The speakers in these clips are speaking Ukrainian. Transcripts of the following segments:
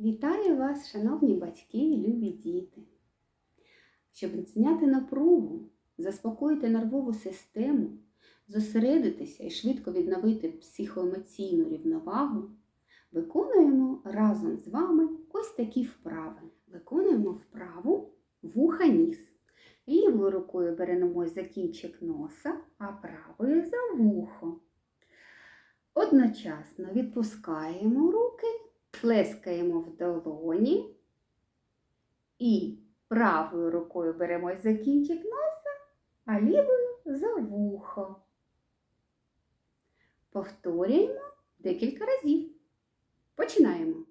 Вітаю вас, шановні батьки і любі діти. Щоб зняти напругу, заспокоїти нервову систему, зосередитися і швидко відновити психоемоційну рівновагу, виконуємо разом з вами ось такі вправи. Виконуємо вправу вуха ніс. Лівою рукою беремо за кінчик носа, а правою за вухо. Одночасно відпускаємо руки, плескаємо в долоні і правою рукою беремо за кінчик носа, а лівою за вухо. Повторюємо декілька разів. Починаємо.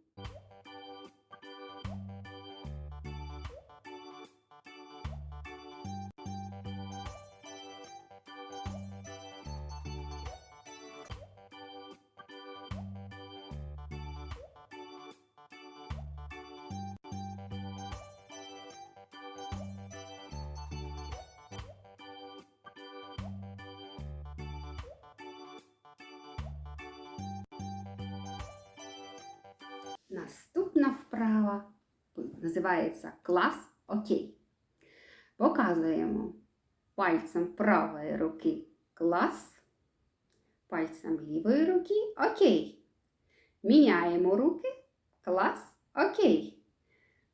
Наступна вправа називається клас Окей. Показуємо пальцем правої руки клас, пальцем лівої руки Окей. Міняємо руки клас Окей.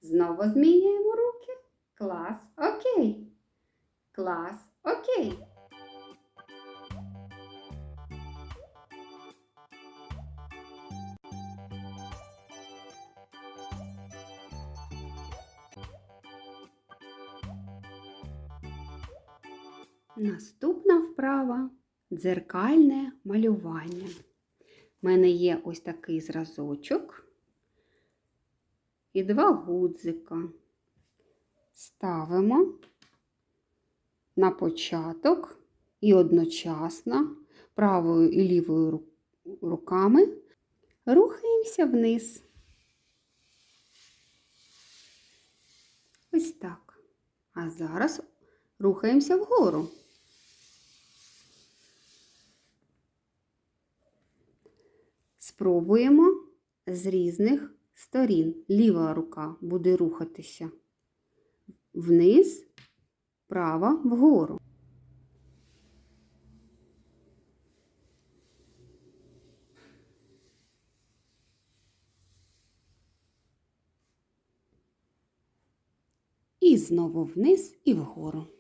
Знову змінюємо руки клас Окей. Клас Окей. Наступна вправа дзеркальне малювання. У мене є ось такий зразочок і два гудзика. Ставимо на початок і одночасно правою і лівою руками рухаємося вниз. Ось так. А зараз рухаємося вгору. Спробуємо з різних сторін. Ліва рука буде рухатися вниз, права вгору. І знову вниз і вгору.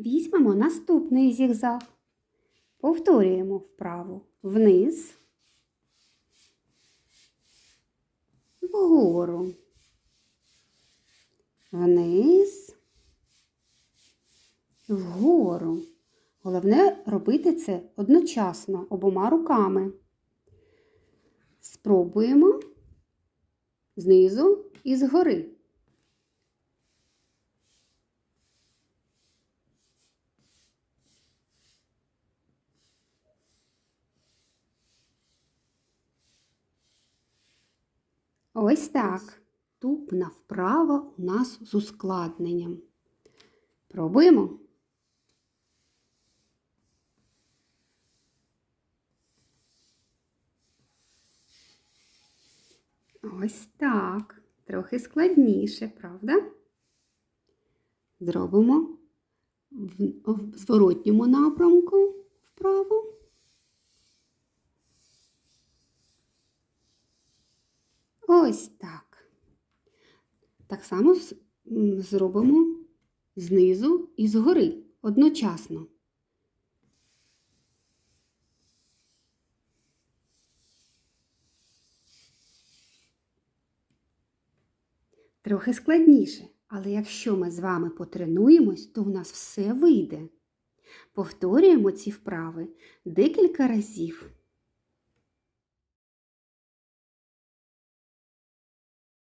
Візьмемо наступний зігзаг. Повторюємо вправо вниз, вгору, вниз, вгору. Головне робити це одночасно обома руками. Спробуємо знизу і згори. Ось так. Тупна вправа у нас з ускладненням. Пробуємо. Ось так. Трохи складніше, правда? Зробимо в, зворотньому напрямку вправо. Ось так. Так само зробимо знизу і згори одночасно. Трохи складніше, але якщо ми з вами потренуємось, то в нас все вийде. Повторюємо ці вправи декілька разів.